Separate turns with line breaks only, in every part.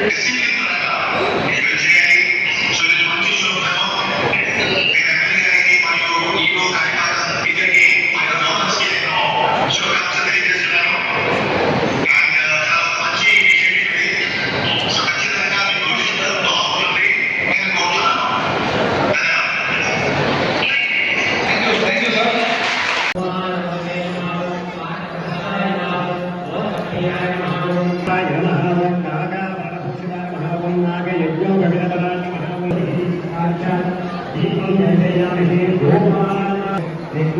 Yes.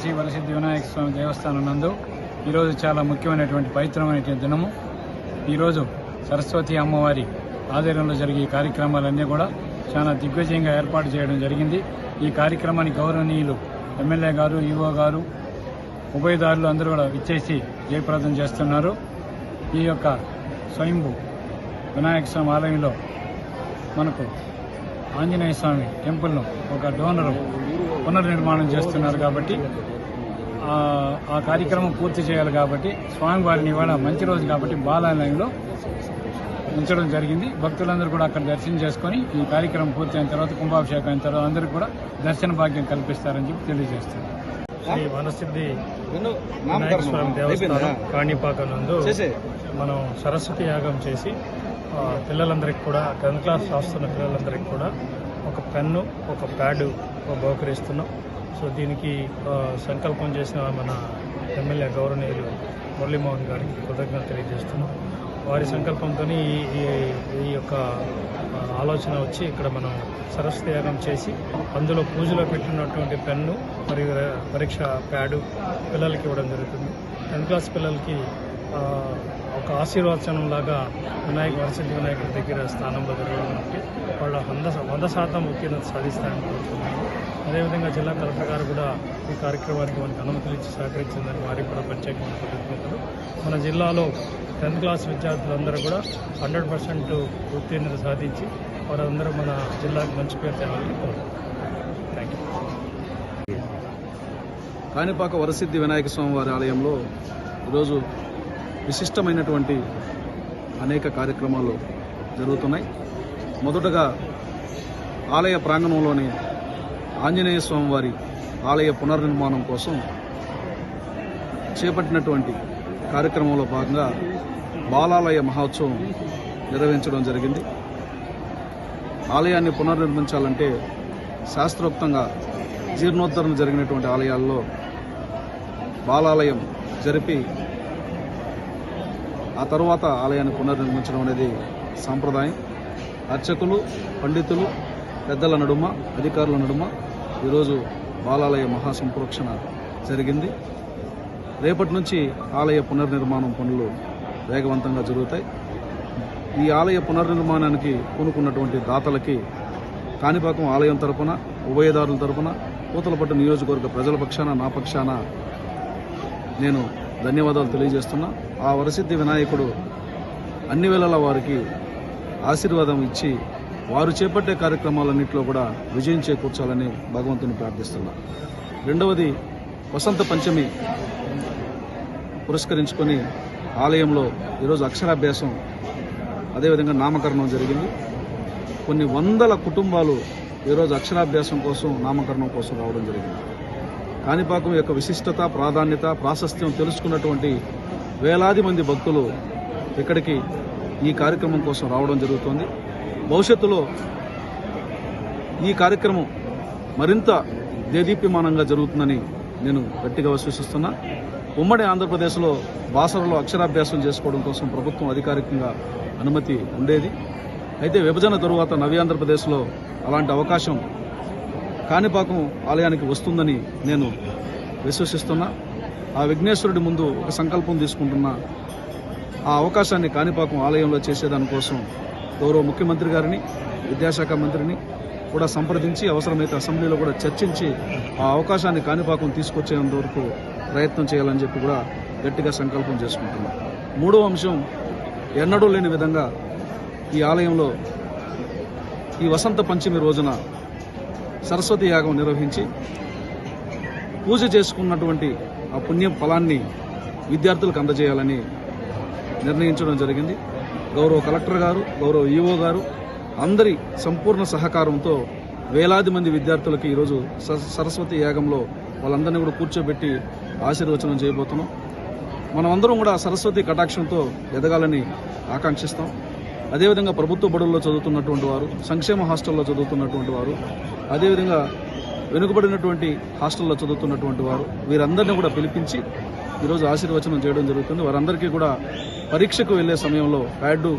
Shri Varasiddhi Vinayaka స్వామి దేవస్థానం నందు ఈరోజు చాలా ముఖ్యమైనటువంటి పవిత్రమైనటువంటి దినము. ఈరోజు సరస్వతి అమ్మవారి ఆధ్వర్యంలో జరిగే కార్యక్రమాలన్నీ కూడా చాలా దిగ్విజయంగా ఏర్పాటు చేయడం జరిగింది. ఈ కార్యక్రమానికి గౌరవనీయులు ఎమ్మెల్యే గారు ఈవో గారు ఉభయదారులు అందరూ కూడా విచ్చేసి జయప్రదం చేస్తున్నారు. ఈ యొక్క స్వయంభు వినాయక స్వామి ఆలయంలో మనకు ఆంజనేయ స్వామి టెంపుల్ను ఒక డోనరు పునర్నిర్మాణం చేస్తున్నారు కాబట్టి ఆ కార్యక్రమం పూర్తి చేయాలి కాబట్టి స్వామివారిని ఇవాళ మంచి రోజు కాబట్టి బాలాలయంలో ఉంచడం జరిగింది. భక్తులందరూ కూడా అక్కడ దర్శనం చేసుకొని ఈ కార్యక్రమం పూర్తి అయిన తర్వాత కుంభాభిషేకం అయిన తర్వాత అందరికీ కూడా దర్శన భాగ్యం కల్పిస్తారని చెప్పి తెలియజేస్తున్నారు శ్రీ వనసిద్ధి వినాయక స్వామి దేవస్థానం కాణిపాక నందు మనం సరస్వతి యాగం చేసి పిల్లలందరికీ కూడా టెన్త్ క్లాస్ రాస్తున్న పిల్లలందరికీ కూడా ఒక పెన్ను ఒక ప్యాడ్ బహుకరిస్తున్నాం సో దీనికి సంకల్పం చేసిన మన ఎమ్మెల్యే గౌరవనీయులు మురళీమోహన్ గారికి కృతజ్ఞత తెలియజేస్తున్నాం. వారి సంకల్పంతో ఈ ఈ- ఈ యొక్క ఆలోచన వచ్చి ఇక్కడ మనం సరస్వతి యాగం చేసి అందులో పూజలో పెట్టినటువంటి పెన్ను మరియు పరీక్ష ప్యాడు పిల్లలకి ఇవ్వడం జరుగుతుంది. టెన్త్ క్లాస్ పిల్లలకి ఒక ఆశీర్వచనం లాగా వినాయక వరసిద్ధి వినాయకుడి దగ్గర స్థానంలో జరగడం వాళ్ళ వంద వంద శాతం ఉత్తీర్ణత సాధిస్తారని కోరుతున్నాను అదేవిధంగా జిల్లా కలెక్టర్ గారు కూడా ఈ కార్యక్రమానికి మనకు అనుమతులు ఇచ్చి సహకరించిందని వారికి కూడా ప్రత్యేకమైన కృతజ్ఞతలు. మన జిల్లాలో టెన్త్ క్లాస్ విద్యార్థులందరూ కూడా హండ్రెడ్ పర్సెంట్ ఉత్తీర్ణత సాధించి వారందరూ మన జిల్లాకు మంచి పేరు తేవాలని థ్యాంక్ యూ
కాణిపాక వరసిద్ధి వినాయక స్వామి వారి ఆలయంలో ఈరోజు విశిష్టమైనటువంటి అనేక కార్యక్రమాలు జరుగుతున్నాయి. మొదటగా ఆలయ ప్రాంగణంలోని ఆంజనేయ స్వామివారి ఆలయ పునర్నిర్మాణం కోసం చేపట్టినటువంటి కార్యక్రమంలో భాగంగా బాలాలయ మహోత్సవం నిర్వహించడం జరిగింది. ఆలయాన్ని పునర్నిర్మించాలంటే శాస్త్రోక్తంగా జీర్ణోద్ధరణ జరిగినటువంటి ఆలయాల్లో బాలాలయం జరిపి ఆ తరువాత ఆలయాన్ని పునర్నిర్మించడం అనేది సాంప్రదాయం. అర్చకులు పండితులు పెద్దల నడుమ అధికారుల నడుమ ఈరోజు బాలాలయ మహాసంప్రోక్షణ జరిగింది. రేపటి నుంచి ఆలయ పునర్నిర్మాణం పనులు వేగవంతంగా జరుగుతాయి. ఈ ఆలయ పునర్నిర్మాణానికి పూనుకున్నటువంటి దాతలకి కాణిపాకం ఆలయం తరపున ఉభయదారుల తరపున పూతలపట్టు నియోజకవర్గ ప్రజల పక్షాన నా పక్షాన నేను ధన్యవాదాలు తెలియజేస్తున్నా. ఆ వరసిద్ధి వినాయకుడు అన్ని వేళల వారికి ఆశీర్వాదం ఇచ్చి వారు చేపట్టే కార్యక్రమాలన్నింటిలో కూడా విజయం చేకూర్చాలని భగవంతుని ప్రార్థిస్తున్నా. రెండవది వసంత పంచమి పురస్కరించుకొని ఆలయంలో ఈరోజు అక్షరాభ్యాసం అదేవిధంగా నామకరణం జరిగింది. కొన్ని వందల కుటుంబాలు ఈరోజు అక్షరాభ్యాసం కోసం నామకరణం కోసం రావడం జరిగింది. కాణిపాకం యొక్క విశిష్టత ప్రాధాన్యత ప్రాశస్త్యం తెలుసుకున్నటువంటి వేలాది మంది భక్తులు ఇక్కడికి ఈ కార్యక్రమం కోసం రావడం జరుగుతోంది. భవిష్యత్తులో ఈ కార్యక్రమం మరింత దేదీప్యమానంగా జరుగుతుందని నేను గట్టిగా విశ్వసిస్తున్నా. ఉమ్మడి ఆంధ్రప్రదేశ్లో బాసరలో అక్షరాభ్యాసం చేసుకోవడం కోసం ప్రభుత్వం అధికారికంగా అనుమతి ఉండేది. అయితే విభజన తరువాత నవీ ఆంధ్రప్రదేశ్లో అలాంటి అవకాశం కాణిపాకం ఆలయానికి వస్తుందని నేను విశ్వసిస్తున్నా. ఆ విఘ్నేశ్వరుడి ముందు ఒక సంకల్పం తీసుకుంటున్నా. ఆ అవకాశాన్ని కాణిపాకం ఆలయంలో చేసేదానికోసం గౌరవ ముఖ్యమంత్రి గారిని విద్యాశాఖ మంత్రిని కూడా సంప్రదించి అవసరమైతే అసెంబ్లీలో కూడా చర్చించి ఆ అవకాశాన్ని కాణిపాకం తీసుకొచ్చేంత వరకు ప్రయత్నం చేయాలని చెప్పి కూడా గట్టిగా సంకల్పం చేసుకుంటున్నాం. మూడో అంశం ఎన్నడూ లేని విధంగా ఈ ఆలయంలో ఈ వసంత పంచమి రోజున సరస్వతి యాగం నిర్వహించి పూజ చేసుకున్నటువంటి ఆ పుణ్య ఫలాన్ని విద్యార్థులకు అందజేయాలని నిర్ణయించడం జరిగింది. గౌరవ కలెక్టర్ గారు గౌరవ ఈఓ గారు అందరి సంపూర్ణ సహకారంతో వేలాది మంది విద్యార్థులకి ఈరోజు సరస్వతి యాగంలో వాళ్ళందరినీ కూడా కూర్చోబెట్టి ఆశీర్వచనం చేయబోతున్నాం. మనం అందరం కూడా సరస్వతి కటాక్షంతో ఎదగాలని ఆకాంక్షిస్తాం. అదేవిధంగా ప్రభుత్వ బడుల్లో చదువుతున్నటువంటి వారు సంక్షేమ హాస్టల్లో చదువుతున్నటువంటి వారు అదేవిధంగా వెనుకబడినటువంటి హాస్టల్లో చదువుతున్నటువంటి వారు వీరందరినీ కూడా పిలిపించి ఈరోజు ఆశీర్వచనం చేయడం జరుగుతుంది. వారందరికీ కూడా పరీక్షకు వెళ్ళే సమయంలో ప్యాడ్డు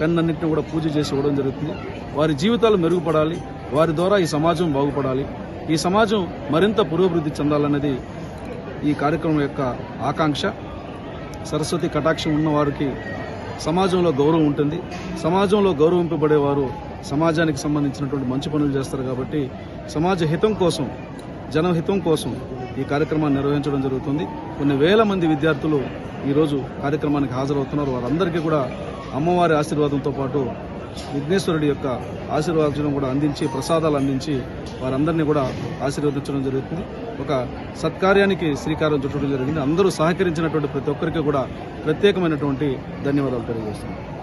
పెన్ అన్నింటిని కూడా పూజ చేసి ఇవ్వడం జరుగుతుంది. వారి జీవితాలు మెరుగుపడాలి వారి ద్వారా ఈ సమాజం బాగుపడాలి. ఈ సమాజం మరింత పురోభివృద్ధి చెందాలన్నది ఈ కార్యక్రమం యొక్క ఆకాంక్ష. సరస్వతి కటాక్షం ఉన్న వారికి సమాజంలో గౌరవం ఉంటుంది. సమాజంలో గౌరవింపబడేవారు సమాజానికి సంబంధించినటువంటి మంచి పనులు చేస్తారు కాబట్టి సమాజ హితం కోసం జనహితం కోసం ఈ కార్యక్రమాన్ని నిర్వహించడం జరుగుతుంది. కొన్ని వేల మంది విద్యార్థులు ఈరోజు కార్యక్రమానికి హాజరవుతున్నారు. వారందరికీ కూడా అమ్మవారి ఆశీర్వాదంతో పాటు విఘ్నేశ్వరుడి యొక్క ఆశీర్వాదం కూడా అందించి ప్రసాదాలు అందించి వారందరినీ కూడా ఆశీర్వదించడం జరుగుతుంది. ఒక సత్కార్యానికి శ్రీకారం చుట్టడం జరిగింది. అందరూ సహకరించినటువంటి ప్రతి ఒక్కరికి కూడా ప్రత్యేకమైనటువంటి ధన్యవాదాలు తెలియజేస్తున్నాను